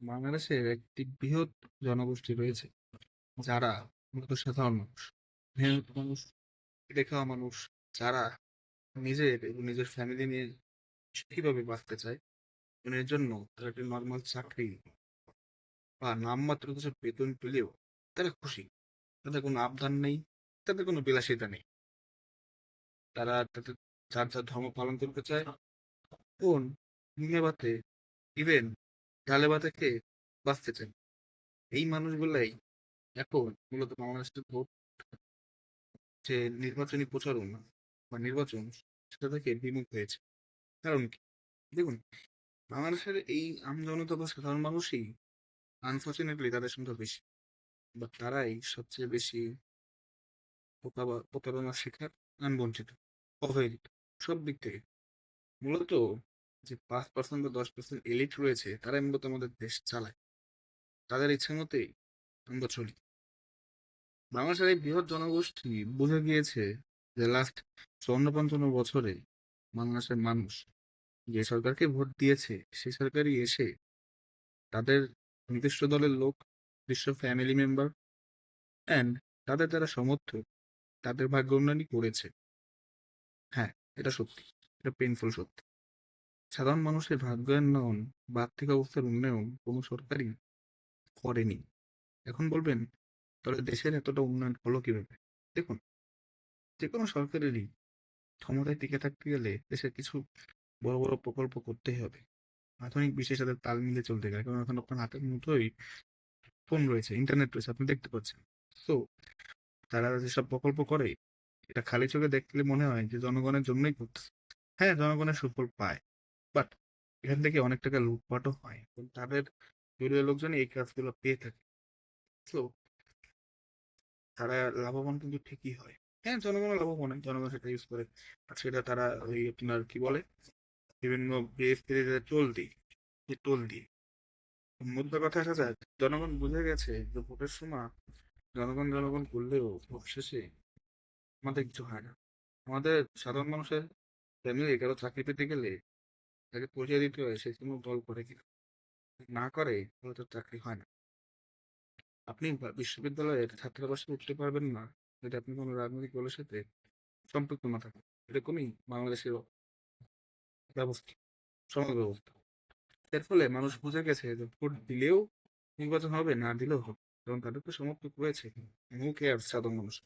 বাংলাদেশের একটি বৃহৎ জনগোষ্ঠী রয়েছে, যারা মূলত সাধারণ মানুষ। মেহনত মানুষ খাওয়া মানুষ, যারা নিজের এবং নিজের ফ্যামিলি নিয়ে সুখীভাবে বাঁচতে চায়, এর জন্য তারা একটি নর্মাল চাকরি বা নামমাত্র কিছু বেতন পেলেও তারা খুশি। তাদের কোনো আবদার নেই, তাদের কোনো বিলাসিতা নেই। তারা তাদের যার যার ধর্ম পালন করতে চায়, কোন ইভেন ডালে ভাতে খেয়ে চায় এই মানুষগুলাই এখন মূলত বাংলাদেশের ভোট যে নির্বাচনী প্রচারণ বা নির্বাচন, সেটা থেকে বিমুখ হয়েছে। কারণ কি? দেখুন, বাংলাদেশের এই আমজনতা বা সাধারণ মানুষই আনফর্চুনেটলি তাদের সংখ্যা বেশি। বা তারাই সবচেয়ে বেশি প্রতারণার শিকার বঞ্চিত অবহেলিত, সব দিক থেকে। মূলত যে পাঁচ পার্সেন্ট বা দশ পার্সেন্ট এলিট রয়েছে, তারাই মূলত আমাদের দেশ চালায়। তাদের ইচ্ছে মতেই আমরা চলি। বাংলাদেশের এই বৃহৎ জনগোষ্ঠী বুঝে গিয়েছে যে লাস্ট চুয়ান্ন পঞ্চান্ন বছরে বাংলাদেশের মানুষ যে সরকারকে ভোট দিয়েছে, সেই সরকারই এসে তাদের নির্দিষ্ট দলের লোক, নির্দিষ্ট ফ্যামিলি মেম্বার অ্যান্ড তাদের যারা সমর্থক, তাদের ভাগ্য উন্নয়নই করেছে। হ্যাঁ এটা সত্যি। এটা পেইনফুল সত্যি। সাধারণ মানুষের ভাগ্য উন্নয়ন বা আর্থিক অবস্থার উন্নয়ন কোনো সরকারই করেনি। এখন বলবেন, তাহলে দেশের এতটা উন্নয়ন হলো কীভাবে? দেখুন যে কোনো সরকারেরই ক্ষমতায় টিকে থাকতে গেলে দেশের কিছু বড় বড় প্রকল্প করতেই হবে। আধুনিক বিশ্বের সাথে তাল মিলে চলতে গেলে, কারণ এখন আপনার হাতের মুঠোই ফোন রয়েছে ইন্টারনেট রয়েছে, আপনি দেখতে পাচ্ছেন। তো তারা যেসব প্রকল্প করে, এটা খালি চোখে দেখলে মনে হয় যে জনগণের জন্যই করতেছে। হ্যাঁ জনগণের সুফল পায়। বাট এখান থেকে অনেক টাকা লুটপাটও হয়। এবং তাদের দলীয় লোকজনই এই কাজগুলো পেয়ে থাকে। তো তারা লাভবান কিন্তু ঠিকই হয়। হ্যাঁ জনগণ লাভবান হয়। জনগণ সেটা ইউজ করে। আর সেটা তারা ওই আপনার কি বলে? বিভিন্ন বিএসপি টোল দিই টোল দিই মুদ্রা কথা আসা যায় জনগণ বুঝে গেছে যে ভোটের সময় জনগণ জনগণ করলেও ভোট শেষে আমাদের কিছু হয় না। আমাদের সাধারণ মানুষের ফ্যামিলি কারও চাকরি পেতে গেলে তাকে পরিচয় দিতে হয় সে কোনো দল করে কিনা না করে, তাহলে তার চাকরি হয় না। আপনি বিশ্ববিদ্যালয়ের ছাত্রাবাসে উঠতে পারবেন না। যদি আপনি কোনো রাজনৈতিক দলের সাথে সম্পৃক্ত না থাকেন, এরকমই বাংলাদেশের ব্যবস্থা, সমাজ ব্যবস্থা। এর ফলে মানুষ বুঝে গেছে যে ভোট দিলেও নির্বাচন হবে, না দিলেও হবে, এবং তাদের তো সমর্থক রয়েছে, মুখে আর সাধারণ মানুষ।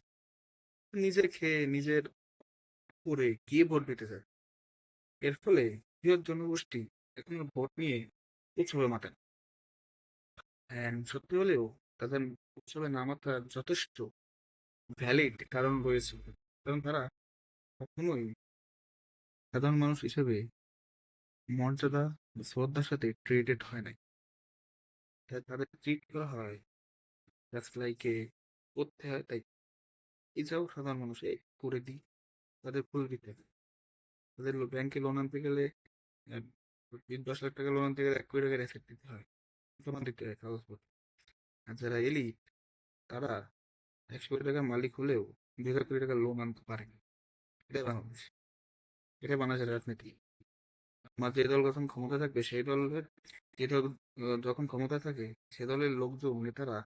নিজে খেয়ে, নিজের করে গিয়ে ভোট দিতে চায়। এর ফলে বৃহৎ জনগোষ্ঠী এখন ভোট নিয়ে উৎসবে মাতেন সত্যি হলেও তাদের উৎসবে না মাতার যথেষ্ট ভ্যালিড কারণ রয়েছে। কারণ তারা কখনোই সাধারণ মানুষ হিসেবে মর্যাদা শ্রদ্ধার সাথে ট্রিটেড হয় নাই। তাদের ট্রিট করা হয় জাস্ট করতে হয়, তাই এছাড়াও সাধারণ মানুষ করে দিই, তাদের ফুল দিতে। তাদের ব্যাংকে লোন আনতে গেলে দশ লাখ টাকা লোন গেলে এক কোটি টাকা রেসিপ্ট দিতে হয়। জমা দিতে হয়, কাগজপত্র। আর যারা এলি তারা একশো কোটি টাকার মালিক হলেও দুই হাজার কোটি টাকার লোন আনতে পারে না। এটাই বাংলাদেশ। এটাই বাংলাদেশের রাজনীতি। আমার যে দল যখন ক্ষমতা থাকবে, সেই দলের, যে দল যখন ক্ষমতা থাকে, সে দলের লোকজন, নেতারা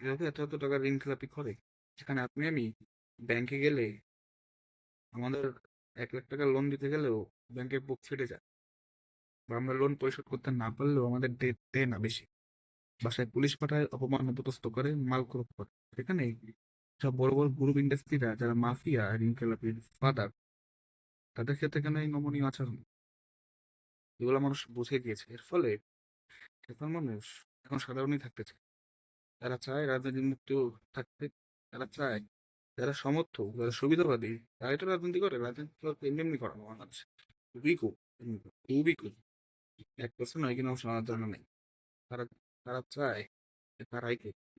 এভাবে এত এত টাকা ঋণ খেলাপি করে? সেখানে আপনি, আমি ব্যাংকে গেলে আমাদের এক লাখ টাকা লোন দিতে গেলেও ব্যাংকের বুক ফেটে যায়। বা আমরা লোন পরিশোধ করতে না পারলেও আমাদের ডেট দেয় না বেশি। বাসায় পুলিশ পাঠায় অপমান অপদস্থ করে, মাল ক্রোপ করে। এখানে সব বড় বড় গ্রুপ ইন্ডাস্ট্রিরা যারা মাফিয়া ঋণ খেলাপির ফাদার তাদের ক্ষেত্রে কেন এই নমনীয় আচরণ? এগুলো মানুষ বুঝে গিয়েছে। এর ফলে এখন মানুষ, এখন সাধারণই থাকতে চায়। তারা চায় রাজনীতি মুক্ত থাকতে, তারা চায় যারা সমর্থক, যারা সুবিধাবাদী তারাই তো রাজনীতি করে। রাজনীতি এমনি এমনি করানো বাংলাদেশ খুবই খুব খুবই খুব এক পার্সেন্ট জন্য নেই। তারা তারা চায় তারাই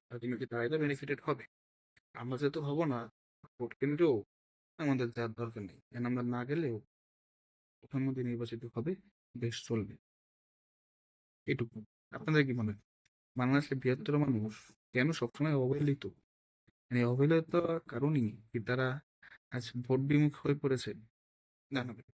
আলটিমেটলি তারাই তো বেনিফিটেড হবে। আমরা যেহেতু হব না, ভোট কেন্দ্রেও আমাদের যার দরকার নেই। কেন আমরা না গেলেও নির্বাচিত হবে, দেশ চলবে। এটুকু। আপনাদের কি মনে হয়? বাংলাদেশের বৃহত্তর মানুষ কেন সবসময় অবহেলিত? মানে অবহেলিত কারণই তারা আজ ভোট বিমুখ হয়ে পড়েছে? জানাবেন।